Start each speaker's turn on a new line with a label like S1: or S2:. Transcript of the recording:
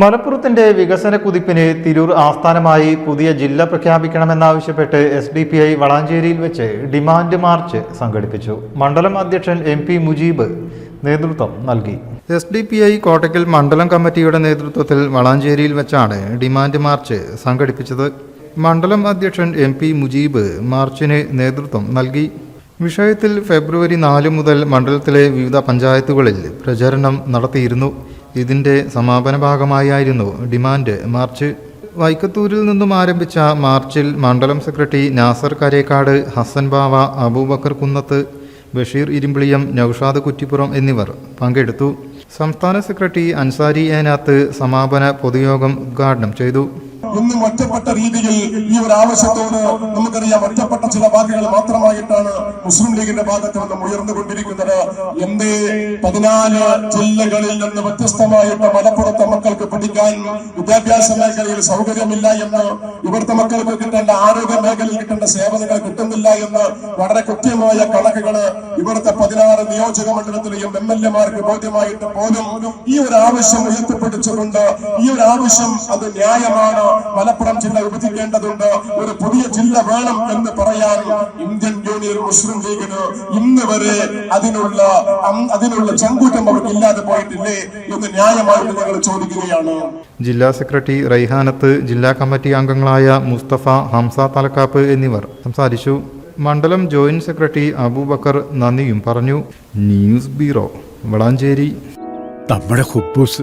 S1: മലപ്പുറത്തിന്റെ വികസന കുതിപ്പിന് തിരൂർ ആസ്ഥാനമായി പുതിയ ജില്ല പ്രഖ്യാപിക്കണമെന്നാവശ്യപ്പെട്ട് എസ് ഡി പി ഐ വളാഞ്ചേരിയിൽ വെച്ച് ഡിമാൻഡ് മാർച്ച് സംഘടിപ്പിച്ചു. മണ്ഡലം അധ്യക്ഷൻ എം പി മുജീബ് നേതൃത്വം നൽകി. S D P I Kottakkal മണ്ഡലം കമ്മിറ്റിയുടെ നേതൃത്വത്തിൽ വളാഞ്ചേരിയിൽ വെച്ചാണ് ഡിമാൻഡ് മാർച്ച് സംഘടിപ്പിച്ചത്. മണ്ഡലം അധ്യക്ഷൻ എം പി മുജീബ് മാർച്ചിന് നേതൃത്വം നൽകി. വിഷയത്തിൽ ഫെബ്രുവരി നാല് മുതൽ മണ്ഡലത്തിലെ വിവിധ പഞ്ചായത്തുകളിൽ പ്രചരണം നടത്തിയിരുന്നു. ഇതിന്റെ സമാപന ഭാഗമായായിരുന്നു ഡിമാൻഡ്. മാർച്ച് വൈക്കത്തൂരിൽ നിന്നും ആരംഭിച്ച മാർച്ചിൽ മണ്ഡലം സെക്രട്ടറി നാസർ കരേക്കാട് ഹസൻ ബാവ അബൂബക്കർ കുന്നത്ത് ബഷീർ ഇരുമ്പിളിയം നൌഷാദ് കുറ്റിപ്പുറം എന്നിവർ പങ്കെടുത്തു. സംസ്ഥാന സെക്രട്ടറി അൻസാരി ഏനാത്ത് സമാപന പൊതുയോഗം ഉദ്ഘാടനം ചെയ്തു.
S2: ഇന്നും ഒറ്റപ്പെട്ട രീതിയിൽ ഈ ഒരു ആവശ്യത്തോട് നമുക്കറിയാം ഒറ്റപ്പെട്ട ചില വാക്കുകൾ മാത്രമായിട്ടാണ് മുസ്ലിം ലീഗിന്റെ ഭാഗത്ത് നിന്നും ഉയർന്നുകൊണ്ടിരിക്കുന്നത്. എന്തേ? പതിനാല് ജില്ലകളിൽ നിന്ന് വ്യത്യസ്തമായിട്ട് മലപ്പുറത്തെ മക്കൾക്ക് പഠിക്കാൻ വിദ്യാഭ്യാസ മേഖലയിൽ സൗകര്യമില്ല എന്ന് ഇവിടുത്തെ മക്കൾക്ക് കിട്ടേണ്ട ആരോഗ്യ മേഖലയിൽ കിട്ടേണ്ട സേവനങ്ങൾ കിട്ടുന്നില്ല എന്ന് വളരെ കൃത്യമായ കണക്കുകൾ ഇവിടുത്തെ പതിനാറ് നിയോജക മണ്ഡലത്തിലെയും എം എൽ എമാർക്ക് ബോധ്യമായിട്ട് പോലും ഈ ഒരു ആവശ്യം ഉയർത്തിപ്പിടിച്ചുകൊണ്ട് ഈ ഒരു ആവശ്യം അത് ന്യായമാണ്. മലപ്പുറം ജില്ല വിഭജിക്കേണ്ടതുണ്ട്. ഒരു പുതിയ ജില്ല വേണം എന്ന് പറയാൻ ഇന്ത്യൻ യൂണിയൻ മുസ്ലിം ലീഗിന് ഇന്ന് വരെ അതിനുള്ള അതിനുള്ള ചങ്കൂറ്റം അവർക്ക് ഇല്ലാതെ പോയിട്ടില്ലേ എന്ന് ന്യായമായിട്ട് ഞങ്ങൾ ചോദിക്കുകയാണ്.
S1: ജില്ലാ സെക്രട്ടറി റൈഹാനത്ത് ജില്ലാ കമ്മിറ്റി അംഗങ്ങളായ മുസ്തഫ ഹംസ തലക്കാപ്പ് എന്നിവർ സംസാരിച്ചു. മണ്ഡലം ജോയിന്റ് സെക്രട്ടറി അബൂബക്കർ നന്ദിയും പറഞ്ഞു. News bureau Valanchery.
S3: നമ്മുടെ കുബൂസ്